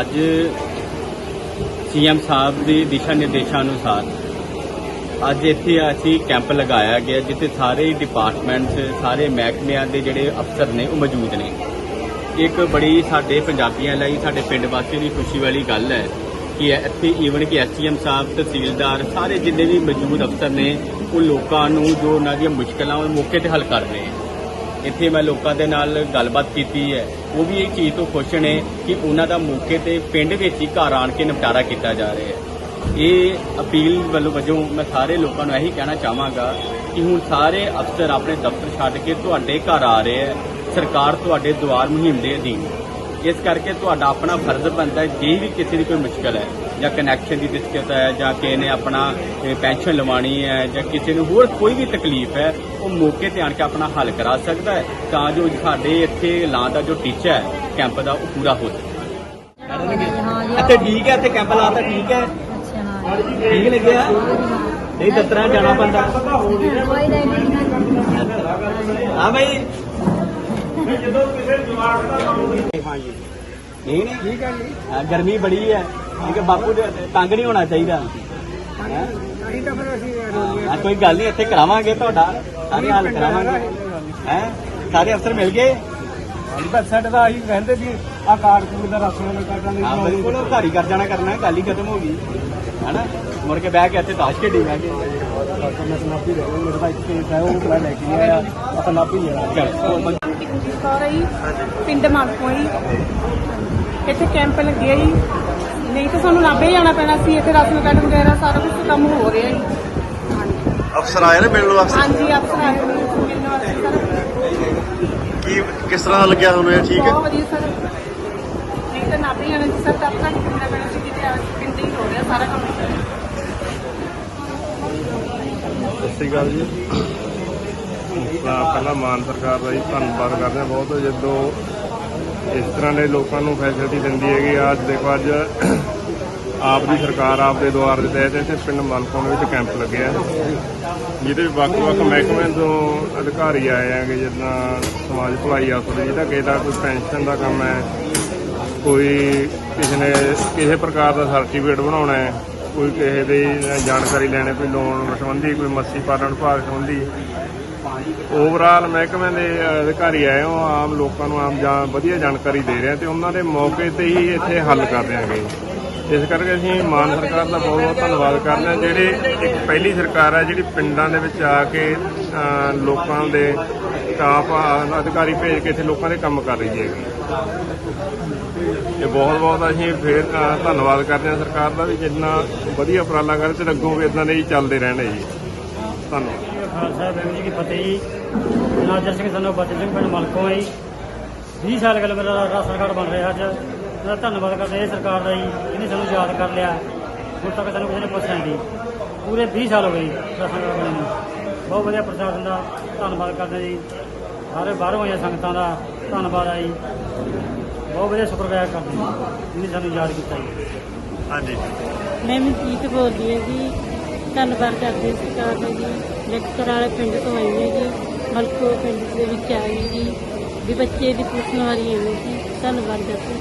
ਅੱਜ ਸੀਐਮ ਸਾਹਿਬ ਦੇ ਦਿਸ਼ਾ ਨਿਰਦੇਸ਼ਾਂ ਅਨੁਸਾਰ ਅੱਜ ਇੱਥੇ ਅਸੀਂ ਕੈਂਪ ਲਗਾਇਆ ਗਿਆ, ਜਿੱਥੇ ਸਾਰੇ ਡਿਪਾਰਟਮੈਂਟਸ ਸਾਰੇ ਮਹਿਕਮਿਆਂ ਦੇ ਜਿਹੜੇ ਅਫਸਰ ਨੇ ਉਹ ਮੌਜੂਦ ਨੇ। ਇੱਕ ਬੜੀ ਸਾਡੇ ਪੰਜਾਬੀਆਂ ਲਈ, ਸਾਡੇ ਪਿੰਡ ਵਾਸੀਆਂ ਦੀ ਖੁਸ਼ੀ ਵਾਲੀ ਗੱਲ ਹੈ ਕਿ ਇੱਥੇ ਈਵਨ ਕਿ ਐਸਟੀਐਮ ਸਾਹਿਬ, ਤਹਿਸੀਲਦਾਰ, ਸਾਰੇ ਜਿੰਨੇ ਵੀ ਮੌਜੂਦ ਅਫਸਰ ਨੇ, ਉਹ ਲੋਕਾਂ ਨੂੰ ਜੋ ਉਹਨਾਂ ਦੀਆਂ ਮੁਸ਼ਕਲਾਂ ਉਹ ਮੌਕੇ ਤੇ ਹੱਲ ਕਰ ਰਹੇ ਹੈ ਇੱਥੇ ਮੈਂ ਲੋਕਾਂ ਦੇ ਨਾਲ ਗੱਲਬਾਤ ਕੀਤੀ ਹੈ। ਉਹ ਵੀ ਇਹ ਚੀਜ਼ ਤੋਂ ਖੁਸ਼ ਨੇ ਕਿ ਉਹਨਾਂ ਦਾ ਮੌਕੇ ਤੇ ਪਿੰਡ ਵਿੱਚ ਹੀ ਘਰ ਆਣ ਕੇ ਨਿਪਟਾਰਾ ਕੀਤਾ ਜਾ ਰਿਹਾ ਹੈ। ਇਹ ਅਪੀਲ ਵੱਲੋਂ ਵਜੋਂ ਮੈਂ ਸਾਰੇ ਲੋਕਾਂ ਨੂੰ ਇਹੀ ਕਹਿਣਾ ਚਾਹਾਂਗਾ ਕਿ ਹੁਣ ਸਾਰੇ ਅਫਸਰ ਆਪਣੇ ਦਫ਼ਤਰ ਛੱਡ ਕੇ ਤੁਹਾਡੇ ਘਰ ਆ ਰਹੇ ਹੈ। ਸਰਕਾਰ ਤੁਹਾਡੇ ਦੁਆਰ ਮੁਹਿੰਮ ਦੇ ਅਧੀਨ ਇਸ ਕਰਕੇ ਤੁਹਾਡਾ ਆਪਣਾ ਫਰਜ਼ ਬਣਦਾ ਹੈ ਜੇ ਵੀ ਕਿਸੇ ਦੀ ਕੋਈ ਮੁਸ਼ਕਲ ਹੈ ਜਾਂ ਕਨੈਕਸ਼ਨ ਦੀ ਦਿੱਕਤ ਹੈ ਜਾਂ ਕਿਸੇ ਨੇ ਆਪਣਾ ਪੈਨਸ਼ਨ ਲਵਾਣੀ ਹੈ ਜਾਂ ਕਿਸੇ ਨੂੰ ਹੋਰ ਕੋਈ ਵੀ ਤਕਲੀਫ ਹੈ ਉਹ ਮੌਕੇ ਤੇ ਆਣ ਕੇ ਆਪਣਾ ਹੱਲ ਕਰਾ ਸਕਦਾ ਹੈ। ਤਾਂ ਜੋ ਸਾਡੇ ਇੱਥੇ ਲਾਂ ਦਾ ਜੋ ਟੀਚਾ ਹੈ ਕੈਂਪ ਦਾ ਉਹ ਪੂਰਾ ਹੋ ਸਕੇ। ਇੱਥੇ ਠੀਕ ਹੈ ਇੱਥੇ ਕੈਂਪ ਲਾਤਾ ਠੀਕ ਹਾਂ। ਠੀਕ ਲੱਗਿਆ? ਨਹੀਂ ਦਫ਼ਤਰਾਂ ਜਾਣਾ ਪੈਂਦਾ। ਕੋਈ ਨਹੀਂ ਹਾਂ ਭਾਈ ਹਾਂਜੀ ਨਹੀਂ ਨਹੀਂ। ਠੀਕ ਹੈ ਜੀ ਗਰਮੀ ਬੜੀ ਹੈ। ਠੀਕ ਹੈ ਬਾਪੂ ਦੇ ਤੰਗ ਨਹੀਂ ਹੋਣਾ ਚਾਹੀਦਾ। ਹੈਂ? ਹਾਂ, ਕੋਈ ਗੱਲ ਨਹੀਂ ਇੱਥੇ ਕਰਾਵਾਂਗੇ ਤੁਹਾਡਾ। ਸਾਰੇ ਹੱਲ ਕਰਾਵਾਂਗੇ। ਹੈ? ਸਾਰੇ ਅਫਸਰ ਮਿਲ ਗਏ? ਬਸ ਸਾਡੇ ਤਾਂ ਆਹੀ ਕਹਿੰਦੇ ਸੀ ਆ ਕਾਰਡ ਕੂਡ ਦਾ ਰਾਸ਼ਨ ਵਾਲਾ ਕਾਰਡਾਂ ਦੀ ਹਾਂ ਬਿਲਕੁਲ ਉਹ ਘਰ ਹੀ ਕਰ ਜਾਣਾ ਕਰਨਾ ਗੱਲ ਹੀ ਖਤਮ ਹੋ ਗਈ। ਹੈਨਾ? ਮੁੜ ਕੇ ਬਹਿ ਕੇ ਇੱਥੇ ਤਾਸ਼ ਖੇਡੀ ਬਹਿ ਕੇ ਮੈਂ। ਸਨਾਪੀ ਦੇ ਮੇਰੇ ਦਾ ਇੱਕ ਕੇਸ ਹੈ ਉਹ ਮੈਂ ਲੈ ਕੇ ਨਹੀਂ ਆਇਆ ਸਨਾਪੀ ਲੈਣਾ ਚਲੋ ਟਿਕਦੀ ਕੌਰ ਜੀ ਪਿੰਡ ਮਾਨਕੋ ਜੀ ਇੱਥੇ ਕੈਂਪ ਲੱਗਿਆ ਜੀ ਨਹੀਂ ਤਾਂ ਸਾਨੂੰ ਲਾਂਬੇ ਜਾਣਾ ਪੈਣਾ ਸੀ ਇੱਥੇ ਰਾਸ਼ਨ ਕਾਰਡ ਵਗੈਰਾ ਸਾਰਾ ਕੁਝ ਕੰਮ ਹੋ ਰਿਹਾ ਹਾਂਜੀ ਅਫਸਰ ਆਏ ਨੇ ਮਿਲਣ ਨੂੰ ਅਫਸਰ ਹਾਂਜੀ ਅਫਸਰ ਆਏ ਨੇ ਮਿਲਣ ਵਾਸਤੇ ਸਰ ਕੀ ਕਿਸ ਤਰ੍ਹਾਂ ਦਾ ਲੱਗਿਆ ਤੁਹਾਨੂੰ ਇਹ? ਠੀਕ ਹੈ? ਬਹੁਤ ਵਧੀਆ ਸਰ। ਨਹੀਂ ਤਾਂ ਨਾਭੇ ਜਾਣਾ ਸੀ ਸਰ ਤੱਕ ਤੱਕ ਪਿੰਡਾਂ ਪੈਣਾ ਸੀ ਕਿਤੇ ਆ ਪਿੰਡ ਹੀ ਹੋ ਰਿਹਾ ਸਾਰਾ ਕੰਮ। ਸਤਿ ਸ਼੍ਰੀ ਅਕਾਲ ਜੀ। ਤਾਂ ਪਹਿਲਾਂ ਮਾਨ ਸਰਕਾਰ ਦਾ ਜੀ ਧੰਨਵਾਦ ਕਰਦੇ ਹਾਂ ਬਹੁਤ। ਜਦੋਂ ਇਸ ਤਰ੍ਹਾਂ ਦੇ ਲੋਕਾਂ ਨੂੰ ਫੈਸਿਲਿਟੀ ਦਿੰਦੀ ਹੈਗੀ ਅੱਜ ਦੇਖੋ ਅੱਜ ਆਪ ਦੀ ਸਰਕਾਰ ਆਪ ਦੇ ਦੁਆਰ ਦੇ ਤਹਿਤ ਇੱਥੇ ਪਿੰਡ ਮਨਕੋਣ ਵਿੱਚ ਕੈਂਪ ਲੱਗਿਆ ਜਿਹਦੇ ਵਿੱਚ ਵੱਖ-ਵੱਖ ਮਹਿਕਮਿਆਂ ਤੋਂ ਅਧਿਕਾਰੀ ਆਏ ਹੈਗੇ, ਜਿੱਦਾਂ ਸਮਾਜ ਭਲਾਈ ਅਫਸਰ ਜਿਹਦਾ ਕਿਸੇ ਦਾ ਕੋਈ ਪੈਨਸ਼ਨ ਦਾ ਕੰਮ ਹੈ, ਕੋਈ ਕਿਸੇ ਨੇ ਕਿਸੇ ਪ੍ਰਕਾਰ ਦਾ ਸਰਟੀਫਿਕੇਟ ਬਣਾਉਣਾ ਹੈ, ਕੋਈ ਕਿਸੇ ਦੀ ਜਾਣਕਾਰੀ ਲੈਣੇ, ਕੋਈ ਲੋਨ ਸੰਬੰਧੀ, ਕੋਈ ਮੱਛੀ ਪਾਲਣ ਵਿਭਾਗ ਸੰਬੰਧੀ। ਓਵਰਆਲ ਮਹਿਕਮੇ ਦੇ ਅਧਿਕਾਰੀ ਆਏ ਹੋ, ਆਮ ਲੋਕਾਂ ਨੂੰ ਆਮ ਜਾਂ ਵਧੀਆ ਜਾਣਕਾਰੀ ਦੇ ਰਹੇ ਆ ਤੇ ਉਹਨਾਂ ਦੇ ਮੌਕੇ ਤੇ ਹੀ ਇੱਥੇ ਹੱਲ ਕਰ ਰਹੇ ਹੈਗੇ। ਇਸ ਕਰਕੇ ਅਸੀਂ ਮਾਨ ਸਰਕਾਰ ਦਾ ਬਹੁਤ ਬਹੁਤ ਧੰਨਵਾਦ ਕਰਦੇ ਹਾਂ। ਜਿਹੜੇ ਇੱਕ ਪਹਿਲੀ ਸਰਕਾਰ ਹੈ, ਜਿਹੜੀ ਪਿੰਡਾਂ ਦੇ ਵਿੱਚ ਆ ਕੇ ਲੋਕਾਂ ਦੇ ਸਟਾਫ ਅਧਿਕਾਰੀ ਭੇਜ ਕੇ ਇੱਥੇ ਲੋਕਾਂ ਦੇ ਕੰਮ ਕਰ ਰਹੀ ਹੈਗੀ। ਇਹ ਬਹੁਤ ਬਹੁਤ ਅਸੀਂ ਫੇਰ ਧੰਨਵਾਦ ਕਰਦੇ ਹਾਂ ਸਰਕਾਰ ਦਾ ਵੀ ਜਿੰਨਾ ਵਧੀਆ ਉਪਰਾਲਾ ਕਰ ਤੇ ਅੱਗੋਂ ਵੀ ਇਦਾਂ ਦੇ ਹੀ ਚੱਲਦੇ ਰਹਿਣੇ ਜੀ। ਧੰਨਵਾਦ। ਖਾਲਸਾ ਵਾਹਿਗੁਰੂ ਜੀ ਕੀ ਫਤਿਹ ਜੀ। ਨਾਜਰ ਸਿੰਘ ਸਾਨੂੰ ਬਚਨ ਸਿੰਘ ਪਿੰਡ ਮਲਕੋਂ ਹੈ 20 ਸਾਲ ਗੱਲ ਮੇਰਾ ਰਾਸ਼ਨ ਕਾਰਡ ਬਣ ਰਿਹਾ ਅੱਜ। ਉਹਦਾ ਧੰਨਵਾਦ ਕਰਦੇ ਹਾਂ ਇਹ ਸਰਕਾਰ ਦਾ ਜੀ ਇਹਨੇ ਸਾਨੂੰ ਯਾਦ ਕਰ ਲਿਆ। ਹੁਣ ਤੱਕ ਸਾਨੂੰ ਕਿਸੇ ਨੇ ਪੁੱਛਿਆ ਨਹੀਂ। ਪੂਰੇ 20 ਸਾਲ ਹੋ ਗਏ ਜੀ ਰਾਸ਼ਨ ਕਾਰਡ ਬਣੇ ਨੂੰ। ਬਹੁਤ ਵਧੀਆ ਪ੍ਰਸ਼ਾਸਨ ਦਾ ਧੰਨਵਾਦ ਕਰਦੇ ਹਾਂ ਜੀ। ਸਾਰੇ ਬਾਹਰੋਂ ਆਈਆਂ ਸੰਗਤਾਂ ਦਾ ਧੰਨਵਾਦ ਆ ਜੀ। ਬਹੁਤ ਵਧੀਆ ਸ਼ੁਕਰਗੁਜ਼ਾਰ ਕਰਦੇ ਜਿਹਨੇ ਸਾਨੂੰ ਯਾਦ ਕੀਤਾ ਜੀ। ਹਾਂਜੀ। ਮੈਂ ਮਨਜੀਤ ਬੋਲਦੀ ਹਾਂ ਜੀ। ਧੰਨਵਾਦ ਕਰਦੇ ਹਾਂ ਸਰਕਾਰ ਦਾ ਜੀ। ਲੈਕਚਰ ਵਾਲੇ ਪਿੰਡ ਤੋਂ ਆਈ ਹਾਂ ਜੀ। ਮਲਕੋ ਪਿੰਡ ਦੇ ਵਿੱਚ ਆਈ ਜੀ। ਵੀ ਬੱਚੇ ਦੀ ਪੁੱਛਣ ਵਾਲੀ ਹੈ ਜੀ ਧੰਨਵਾਦ ਕਰਦੇ